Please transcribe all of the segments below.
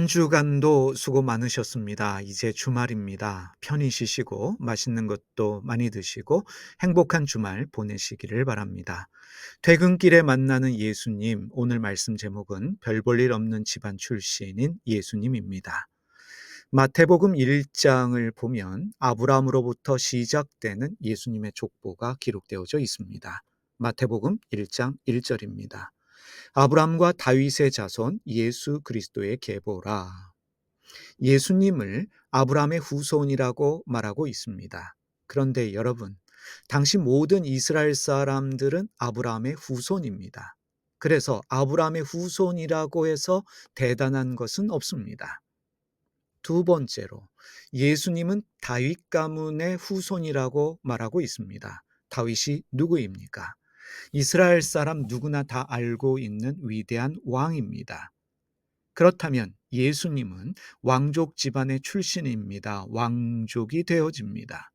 한 주간도 수고 많으셨습니다. 이제 주말입니다. 편히 쉬시고 맛있는 것도 많이 드시고 행복한 주말 보내시기를 바랍니다. 퇴근길에 만나는 예수님, 오늘 말씀 제목은 별 볼 일 없는 집안 출신인 예수님입니다. 마태복음 1장을 보면 아브라함으로부터 시작되는 예수님의 족보가 기록되어져 있습니다. 마태복음 1장 1절입니다. 아브람과 다윗의 자손 예수 그리스도의 계보라. 예수님을 아브람의 후손이라고 말하고 있습니다. 그런데 여러분, 당시 모든 이스라엘 사람들은 아브라함의 후손입니다. 그래서 아브라함의 후손이라고 해서 대단한 것은 없습니다. 두 번째로 예수님은 다윗 가문의 후손이라고 말하고 있습니다. 다윗이 누구입니까? 이스라엘 사람 누구나 다 알고 있는 위대한 왕입니다. 그렇다면 예수님은 왕족 집안의 출신입니다. 왕족이 되어집니다.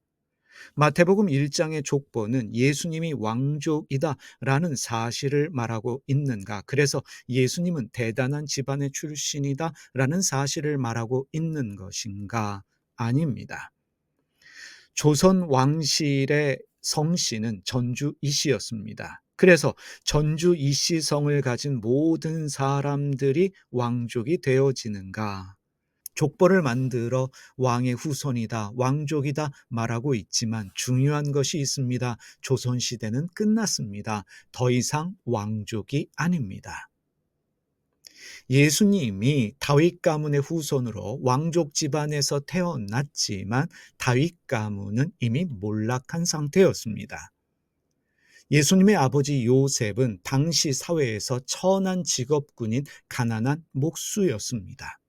마태복음 1장의 족보는 예수님이 왕족이다 라는 사실을 말하고 있는가? 그래서 예수님은 대단한 집안의 출신이다 라는 사실을 말하고 있는 것인가? 아닙니다. 조선 왕실의 성씨는 전주 이씨였습니다. 그래서 전주 이씨 성을 가진 모든 사람들이 왕족이 되어지는가? 족보를 만들어 왕의 후손이다, 왕족이다 말하고 있지만 중요한 것이 있습니다. 조선시대는 끝났습니다. 더 이상 왕족이 아닙니다. 예수님이 다윗 가문의 후손으로 왕족 집안에서 태어났지만 다윗 가문은 이미 몰락한 상태였습니다. 예수님의 아버지 요셉은 당시 사회에서 천한 직업군인 가난한 목수였습니다.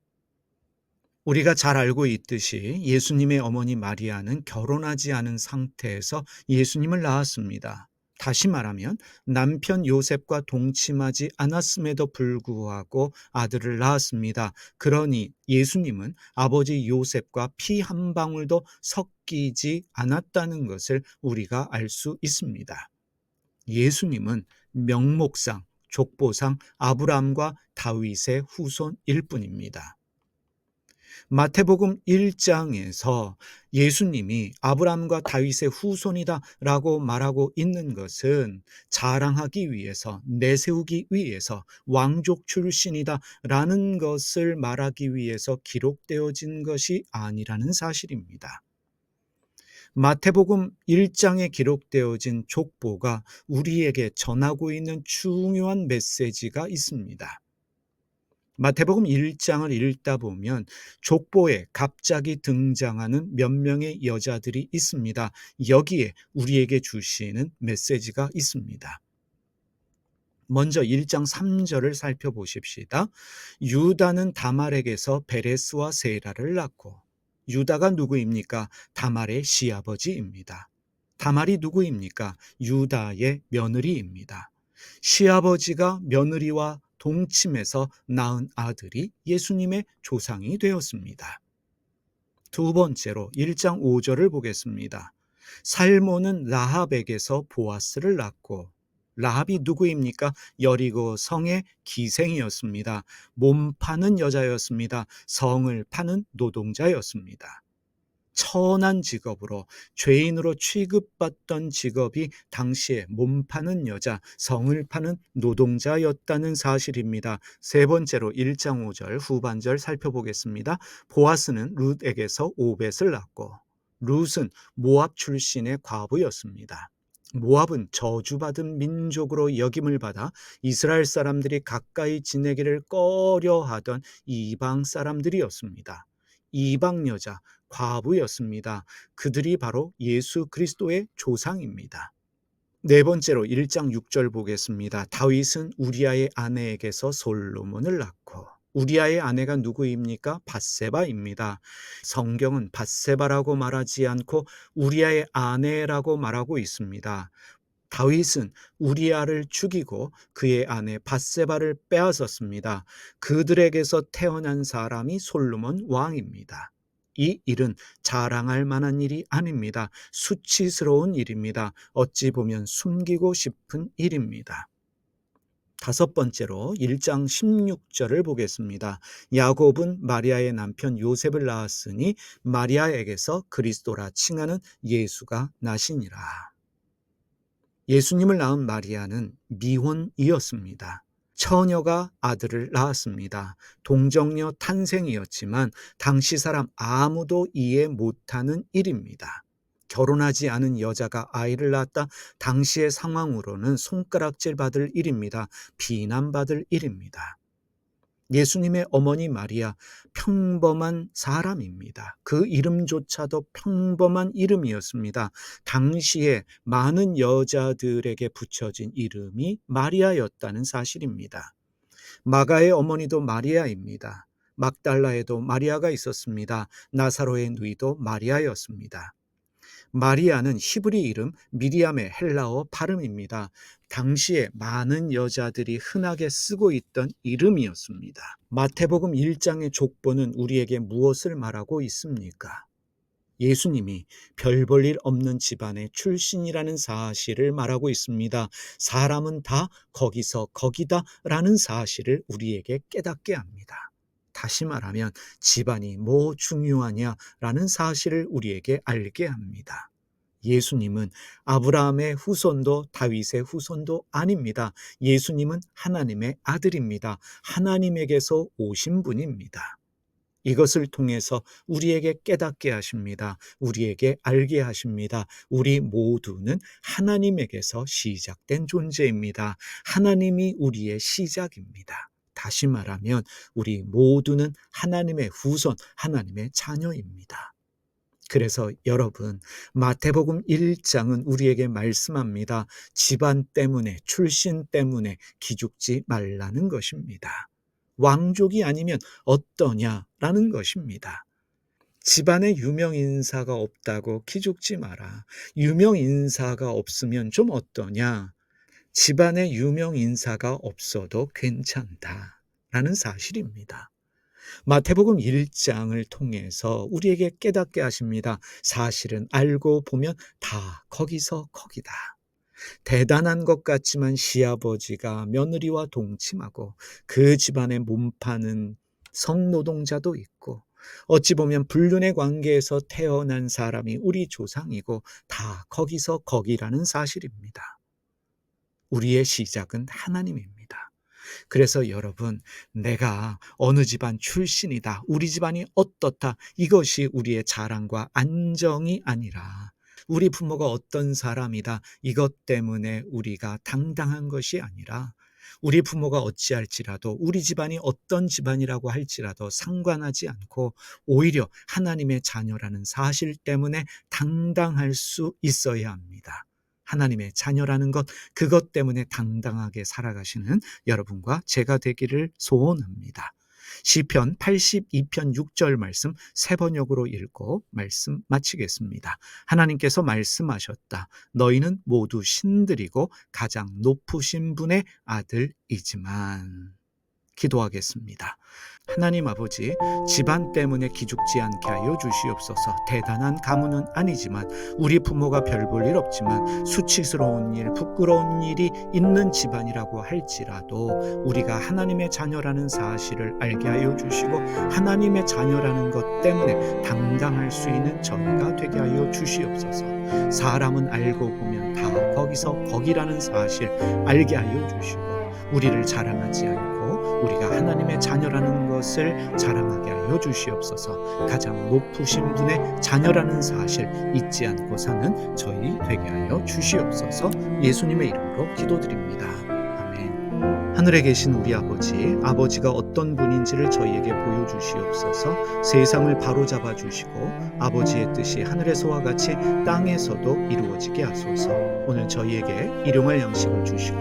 우리가 잘 알고 있듯이 예수님의 어머니 마리아는 결혼하지 않은 상태에서 예수님을 낳았습니다. 다시 말하면 남편 요셉과 동침하지 않았음에도 불구하고 아들을 낳았습니다. 그러니 예수님은 아버지 요셉과 피 한 방울도 섞이지 않았다는 것을 우리가 알 수 있습니다. 예수님은 명목상, 족보상 아브라함과 다윗의 후손일 뿐입니다. 마태복음 1장에서 예수님이 아브라함과 다윗의 후손이다라고 말하고 있는 것은 자랑하기 위해서 내세우기 위해서 왕족 출신이다라는 것을 말하기 위해서 기록되어진 것이 아니라는 사실입니다. 마태복음 1장에 기록되어진 족보가 우리에게 전하고 있는 중요한 메시지가 있습니다. 마태복음 1장을 읽다 보면 족보에 갑자기 등장하는 몇 명의 여자들이 있습니다. 여기에 우리에게 주시는 메시지가 있습니다. 먼저 1장 3절을 살펴보십시다. 유다는 다말에게서 베레스와 세라를 낳고 유다가 누구입니까? 다말의 시아버지입니다. 다말이 누구입니까? 유다의 며느리입니다. 시아버지가 며느리와 동침에서 낳은 아들이 예수님의 조상이 되었습니다. 두 번째로 1장 5절을 보겠습니다. 살모는 라합에게서 보아스를 낳고 라합이 누구입니까? 여리고 성의 기생이었습니다. 몸 파는 여자였습니다. 성을 파는 노동자였습니다. 천한 직업으로 죄인으로 취급받던 직업이 당시에 몸 파는 여자, 성을 파는 노동자였다는 사실입니다. 세 번째로 1장 5절 후반절 살펴보겠습니다. 보아스는 룻에게서 오벳을 낳고 룻은 모압 출신의 과부였습니다. 모압은 저주받은 민족으로 여김을 받아 이스라엘 사람들이 가까이 지내기를 꺼려하던 이방 사람들이었습니다. 이방 여자, 과부였습니다. 그들이 바로 예수 그리스도의 조상입니다. 네 번째로 1장 6절 보겠습니다. 다윗은 우리아의 아내에게서 솔로몬을 낳고 우리아의 아내가 누구입니까? 바세바입니다. 성경은 바세바라고 말하지 않고 우리아의 아내라고 말하고 있습니다. 다윗은 우리아를 죽이고 그의 아내 바세바를 빼앗았습니다. 그들에게서 태어난 사람이 솔로몬 왕입니다. 이 일은 자랑할 만한 일이 아닙니다. 수치스러운 일입니다. 어찌 보면 숨기고 싶은 일입니다. 다섯 번째로 1장 16절을 보겠습니다. 야곱은 마리아의 남편 요셉을 낳았으니 마리아에게서 그리스도라 칭하는 예수가 나시니라. 예수님을 낳은 마리아는 미혼이었습니다. 처녀가 아들을 낳았습니다. 동정녀 탄생이었지만 당시 사람 아무도 이해 못하는 일입니다. 결혼하지 않은 여자가 아이를 낳았다. 당시의 상황으로는 손가락질 받을 일입니다. 비난받을 일입니다. 예수님의 어머니 마리아 평범한 사람입니다. 그 이름조차도 평범한 이름이었습니다. 당시에 많은 여자들에게 붙여진 이름이 마리아였다는 사실입니다. 마가의 어머니도 마리아입니다. 막달라에도 마리아가 있었습니다. 나사로의 누이도 마리아였습니다. 마리아는 히브리 이름 미리암의 헬라어 발음입니다. 당시에 많은 여자들이 흔하게 쓰고 있던 이름이었습니다. 마태복음 1장의 족보는 우리에게 무엇을 말하고 있습니까? 예수님이 별 볼 일 없는 집안의 출신이라는 사실을 말하고 있습니다. 사람은 다 거기서 거기다 라는 사실을 우리에게 깨닫게 합니다. 다시 말하면 집안이 뭐 중요하냐라는 사실을 우리에게 알게 합니다. 예수님은 아브라함의 후손도 다윗의 후손도 아닙니다. 예수님은 하나님의 아들입니다. 하나님에게서 오신 분입니다. 이것을 통해서 우리에게 깨닫게 하십니다. 우리에게 알게 하십니다. 우리 모두는 하나님에게서 시작된 존재입니다. 하나님이 우리의 시작입니다. 다시 말하면 우리 모두는 하나님의 후손, 하나님의 자녀입니다. 그래서 여러분, 마태복음 1장은 우리에게 말씀합니다. 집안 때문에, 출신 때문에 기죽지 말라는 것입니다. 왕족이 아니면 어떠냐라는 것입니다. 집안에 유명 인사가 없다고 기죽지 마라. 유명 인사가 없으면 좀 어떠냐? 집안에 유명 인사가 없어도 괜찮다. 라는 사실입니다. 마태복음 1장을 통해서 우리에게 깨닫게 하십니다. 사실은 알고 보면 다 거기서 거기다. 대단한 것 같지만 시아버지가 며느리와 동침하고 그 집안에 몸 파는 성노동자도 있고 어찌 보면 불륜의 관계에서 태어난 사람이 우리 조상이고 다 거기서 거기라는 사실입니다. 우리의 시작은 하나님입니다. 그래서 여러분, 내가 어느 집안 출신이다, 우리 집안이 어떻다, 이것이 우리의 자랑과 안정이 아니라, 우리 부모가 어떤 사람이다, 이것 때문에 우리가 당당한 것이 아니라, 우리 부모가 어찌할지라도 우리 집안이 어떤 집안이라고 할지라도 상관하지 않고 오히려 하나님의 자녀라는 사실 때문에 당당할 수 있어야 합니다. 하나님의 자녀라는 것, 그것 때문에 당당하게 살아가시는 여러분과 제가 되기를 소원합니다. 시편 82편 6절 말씀 세 번역으로 읽고 말씀 마치겠습니다. 하나님께서 말씀하셨다. 너희는 모두 신들이고 가장 높으신 분의 아들이지만 기도하겠습니다. 하나님 아버지, 집안 때문에 기죽지 않게 하여 주시옵소서. 대단한 가문은 아니지만 우리 부모가 별 볼 일 없지만 수치스러운 일, 부끄러운 일이 있는 집안이라고 할지라도 우리가 하나님의 자녀라는 사실을 알게 하여 주시고 하나님의 자녀라는 것 때문에 당당할 수 있는 저희가 되게 하여 주시옵소서. 사람은 알고 보면 다 거기서 거기라는 사실 알게 하여 주시고 우리를 자랑하지 않고 우리가 하나님의 자녀라는 것을 자랑하게 하여 주시옵소서. 가장 높으신 분의 자녀라는 사실 잊지 않고 사는 저희 되게 하여 주시옵소서. 예수님의 이름으로 기도드립니다. 하늘에 계신 우리 아버지, 아버지가 어떤 분인지를 저희에게 보여주시옵소서 세상을 바로잡아 주시고 아버지의 뜻이 하늘에서와 같이 땅에서도 이루어지게 하소서 오늘 저희에게 일용할 양식을 주시고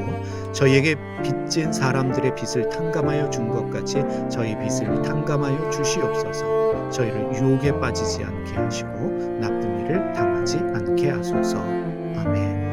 저희에게 빚진 사람들의 빚을 탕감하여 준 것 같이 저희 빚을 탕감하여 주시옵소서. 저희를 유혹에 빠지지 않게 하시고 나쁜 일을 당하지 않게 하소서. 아멘.